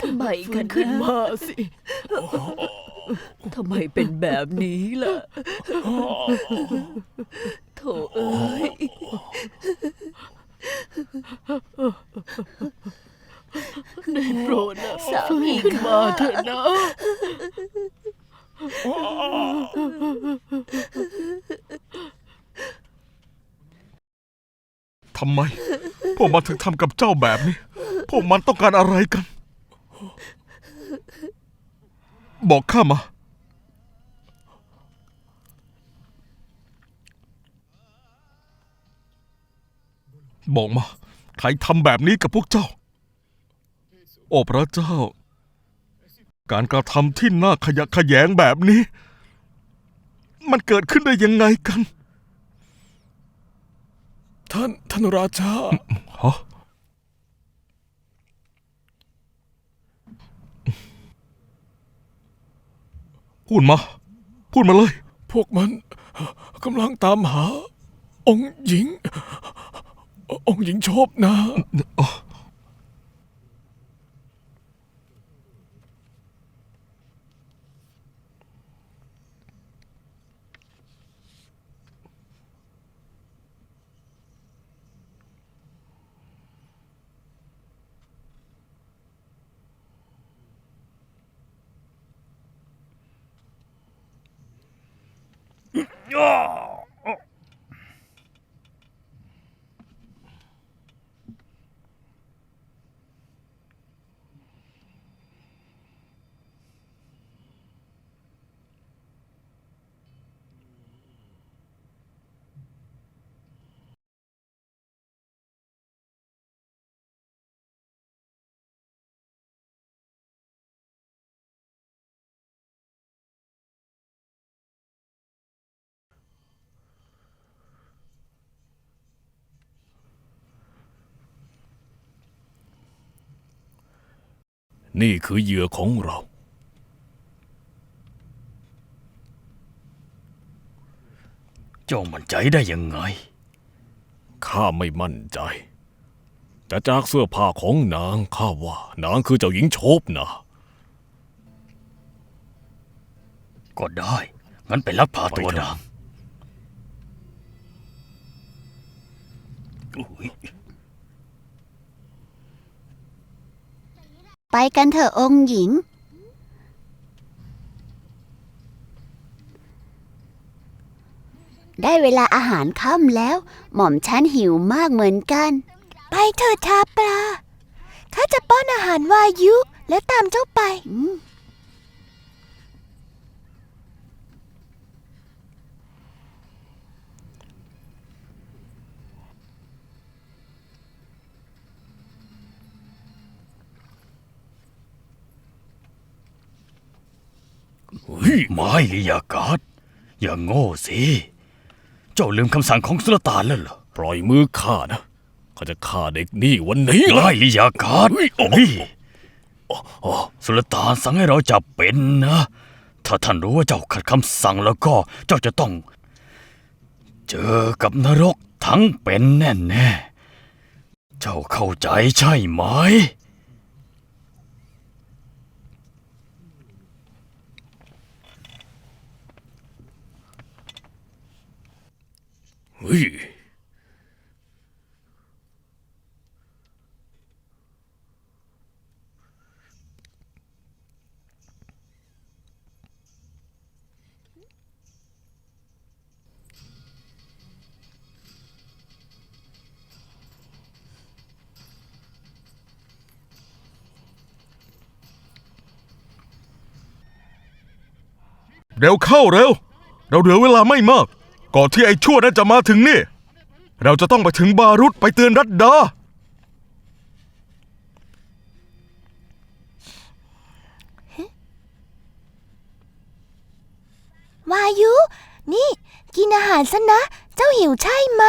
ทำไมกันขึ้นมาสิ ทำไมเป็นแบบนี้ล่ะ โถเอ้ยโปรดนะสามีขึ้นมาเถอะนะ ทำไม พวกมันถึงทำกับเจ้าแบบนี้ พวกมันต้องการอะไรกัน บอกข้ามา บอกมา ใครทำแบบนี้กับพวกเจ้า โอ้พระเจ้า การกระทำที่น่าขยะแขยงแบบนี้ มันเกิดขึ้นได้ยังไงกัน ท่านท่านราชา ฮะพูดมา พูดมาเลย พวกมันกำลังตามหา องค์หญิง องค์หญิงโชบนะ Oh! นี่คือเหยื่อของเรา เจ้ามั่นใจได้ยังไง ข้าไม่มั่นใจ แต่จากเสื้อผ้าของนางข้าว่านางคือเจ้าหญิงโชบนะ ก็ได้ งั้นไปลักพาตัวไปเถอะนางอุ๊ย ไปกันเถอะองค์หญิง ได้เวลาอาหารค่ำแล้ว หม่อมฉันหิวมากเหมือนกัน ไปเถอะชาปลาข้าจะป้อนอาหารวายุและตามเจ้าไป เฮ้ยไม่ลิยากาศอย่าโง่สิ เจ้าลืมคำสั่งของสุลต่านแล้วเหรอ ปล่อยมือข้านะข้าจะฆ่าเด็กนี่วันนี้เลไม่ยลิยากาศเฮ้ยโอ้นี่สุลต่านสั่งให้เราจับเป็นนะ ถ้าท่านรู้ว่าเจ้าขัดคำสั่งแล้วก็เจ้าจะต้อง เจอกับนรกทั้งเป็นแน่แน่ๆเจ้าเข้าใจใช่ไหม เฮ้ยเร็วเข้าเร็ว เราเหลือเวลาไม่มาก ก่อนที่ไอ้ชั่วนั้นจะมาถึงนี่ เราจะต้องไปถึงบารุษไปเตือนรัดดา วายุ นี่ กินอาหารซะนะ เจ้าหิวใช่ไหม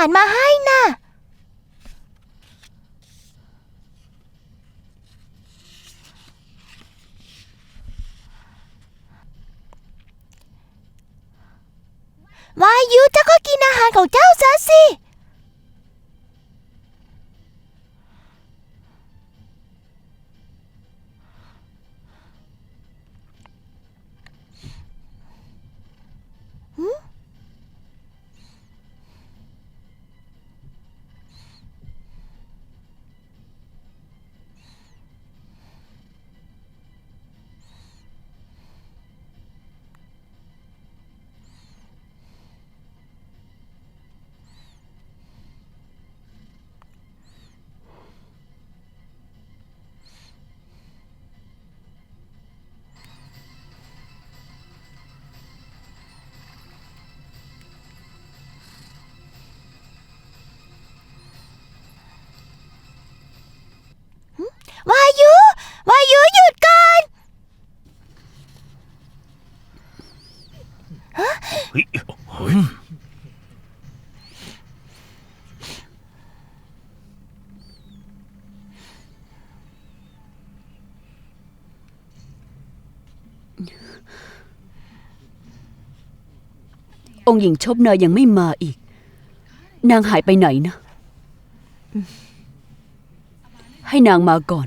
ารมาให้นะ่ะ วายุเจ้าก็กินอาหารของเจ้าซะสิ เฮ้ยเฮ้ยองค์หญิงชบเนยยังไม่มาอีก นางหายไปไหนนะ ให้นางมาก่อน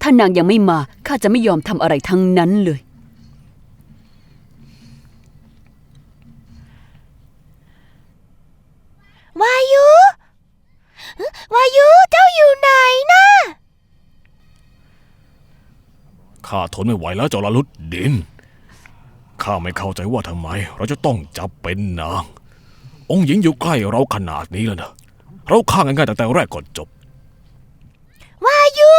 ถ้านางยังไม่มา ข้าจะไม่ยอมทำอะไรทั้งนั้นเลย วายุ วายุ เจ้าอยู่ไหนนะ ข้าท นไม่ไหวแล้วเจ้าละลุดดิน ข้าไม่เข้าใจว่าทำไม เราจะต้องจับเป็นนาง องค์หญิงอยู่ใกล้เราขนาดนี้แล้วนะ เราฆ่าง่ายๆแต่แต่แรกก่อนจบ วายุ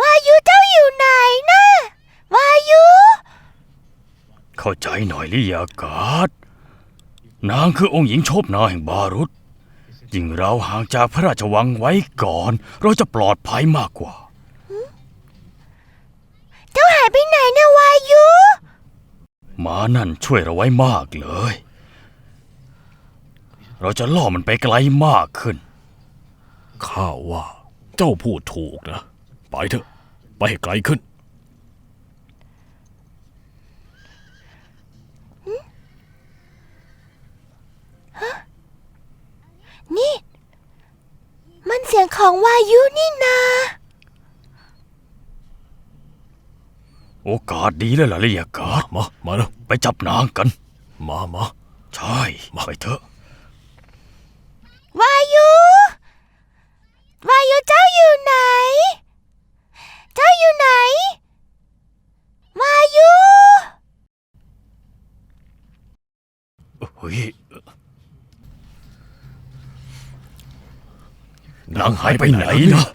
วายุเจ้าอยู่ไหนนะ วายุ เข้าใจหน่อยลิยากาศ นางคือองค์หญิงโชบนาแห่งบารุษยิ่งเราห่างจากพระราชวังไว้ก่อน เราจะปลอดภัยมากกว่า เจ้าหายไปไหนนะวายุ หมานั่นช่วยเราไว้มากเลย เราจะล่อมันไปไกลมากขึ้น ข้าว่า เจ้าพูดถูกนะ ไปเถอะ ไปให้ไกลขึ้น นี่ มันเสียงของวายุนี่นา โอกาสดีเลยล่ะลิยากาศมา มาเร็วไปจับนางกัน มามาใช่ไปเถอะ วายุ วายุเจ้าอยู่ไหน เจ้าอยู่ไหน วายุ เฮ้ยนางหายไปไหนนะ